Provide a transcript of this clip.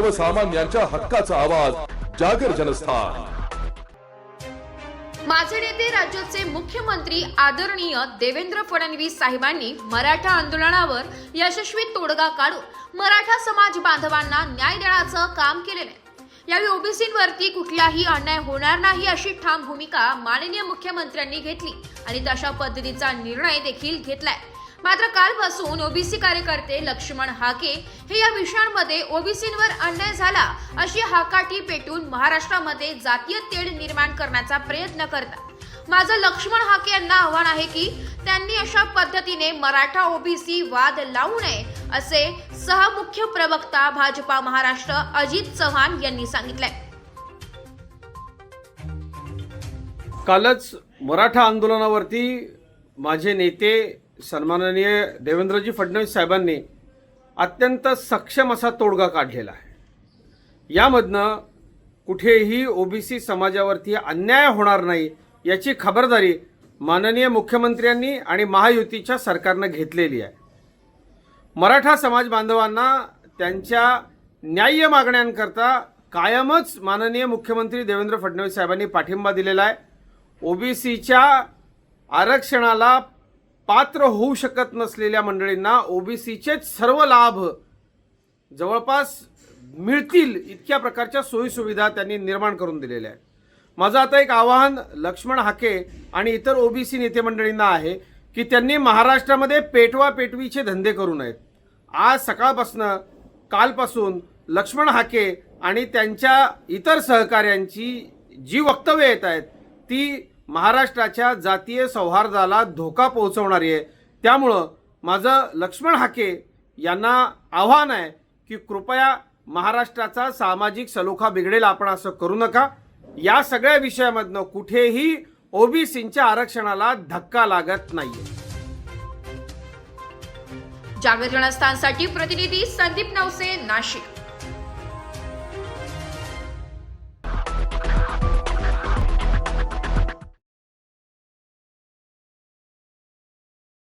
सर्वसामान्यांच्या हक्काचा आवाज जागर जनस्थान. माझे नेते राज्याचे मुख्यमंत्री आदरणीय देवेंद्र फडणवीस साहेबांनी मराठा आंदोलनावर यशस्वी तोडगा काढून मराठा समाज बांधवांना न्याय देण्याचं काम केलेलं आहे. यावेळी ओबीसींवरती कुठलाही अन्याय होणार नाही अशी ठाम भूमिका माननीय मुख्यमंत्र्यांनी घेतली आणि तशा पद्धतीचा निर्णय देखील घेतलाय. मात्र कालपासून ओबीसी कार्यकर्ते लक्ष्मण हाके हे या विषयांमध्ये ओबीसींवर अन्याय झाला अशी हाकाठी पेटून महाराष्ट्रामध्ये जातीय तेढ निर्माण करण्याचा प्रयत्न करतात. माझं लक्ष्मण हाके यांना आव्हान आहे की त्यांनी अशा पद्धतीने मराठा ओबीसी वाद लावू नये असे सहमुख्य प्रवक्ता भाजपा महाराष्ट्र अजित चव्हाण यांनी सांगितलंय. कालच मराठा आंदोलनावरती माझे नेते सन्माननीय देवेंद्रजी फडणवीस साहेबांनी अत्यंत सक्षम असा तोडगा काढलेला आहे. यामधनं कुठेही ओबीसी समाजावरती अन्याय होणार नाही याची खबरदारी माननीय मुख्यमंत्र्यांनी आणि महायुतीच्या सरकारनं घेतलेली आहे. मराठा समाज बांधवांना त्यांच्या न्याय्य मागण्यांकरता कायमच माननीय मुख्यमंत्री देवेंद्र फडणवीस साहेबांनी पाठिंबा दिलेला आहे. ओबीसीच्या आरक्षणाला पात्र होऊ शकत नसलेल्या मंडळींना ओबीसीचेच सर्व लाभ जवळपास मिळतील इतक्या प्रकारच्या सोयीसुविधा त्यांनी निर्माण करून दिलेल्या आहेत. माझं आता एक आवाहन लक्ष्मण हाके आणि इतर ओबीसी नेते मंडळींना आहे की त्यांनी महाराष्ट्रामध्ये पेटवा पेटवीचे धंदे करू नयेत. आज सकाळपासनं कालपासून लक्ष्मण हाके आणि त्यांच्या इतर सहकाऱ्यांची जी वक्तव्य येत आहेत ती महाराष्ट्राच्या जातीय सौहार्दाला धोका पोहोचवणारी आहे. त्यामुळं माझं लक्ष्मण हाके यांना आव्हान आहे की कृपया महाराष्ट्राचा सामाजिक सलोखा बिघडेल आपण असं करू नका. या सगळ्या विषयामधनं कुठेही ओबीसींच्या आरक्षणाला धक्का लागत नाहीये. जागर जनस्थानसाठी प्रतिनिधी संदीप नवसे नाशिक.